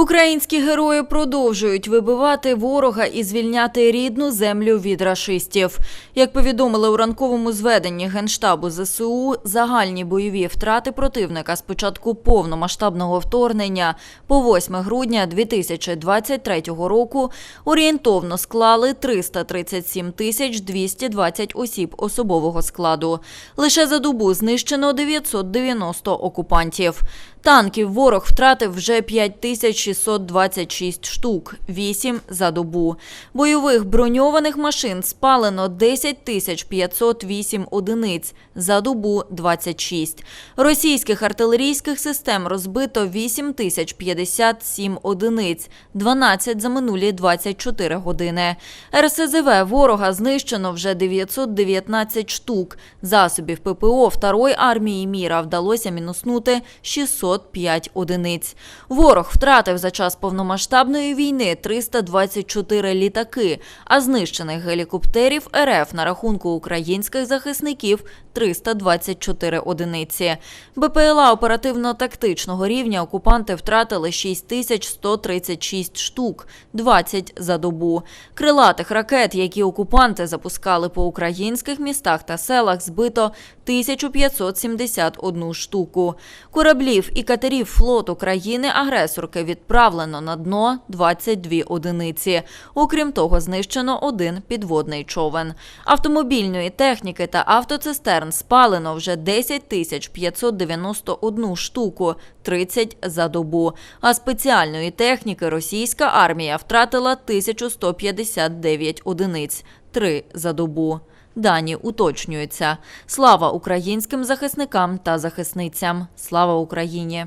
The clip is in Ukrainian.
Українські герої продовжують вибивати ворога і звільняти рідну землю від рашистів. Як повідомили у ранковому зведенні Генштабу ЗСУ, загальні бойові втрати противника з початку повномасштабного вторгнення по 8 грудня 2023 року орієнтовно склали 337 тисяч 220 осіб особового складу. Лише за добу знищено 990 окупантів. Танків ворог втратив вже 5626 штук, 8 за добу. Бойових броньованих машин спалено 10 тисяч 508 одиниць, за добу 26. Російських артилерійських систем розбито 8 тисяч 57 одиниць, 12 за минулі 24 години. РСЗВ ворога знищено вже 919 штук. Засобів ППО Второї армії Міра вдалося мінуснути 605 одиниць. Ворог втратив за час повномасштабної війни 324 літаки, а знищених гелікоптерів РФ на рахунку українських захисників 324 одиниці. БПЛА оперативно-тактичного рівня окупанти втратили 6136 штук, 20 за добу. Крилатих ракет, які окупанти запускали по українських містах та селах, збито 1571 штуку. Кораблів і катерів флоту країни-агресорки відправлено на дно 22 одиниці. Окрім того, знищено один підводний човен. Автомобільної техніки та автоцистерн спалено вже 10 тисяч 591 штуку, 30 за добу. А спеціальної техніки російська армія втратила 1159 одиниць, 3 за добу. Дані уточнюються. Слава українським захисникам та захисницям. Слава Україні!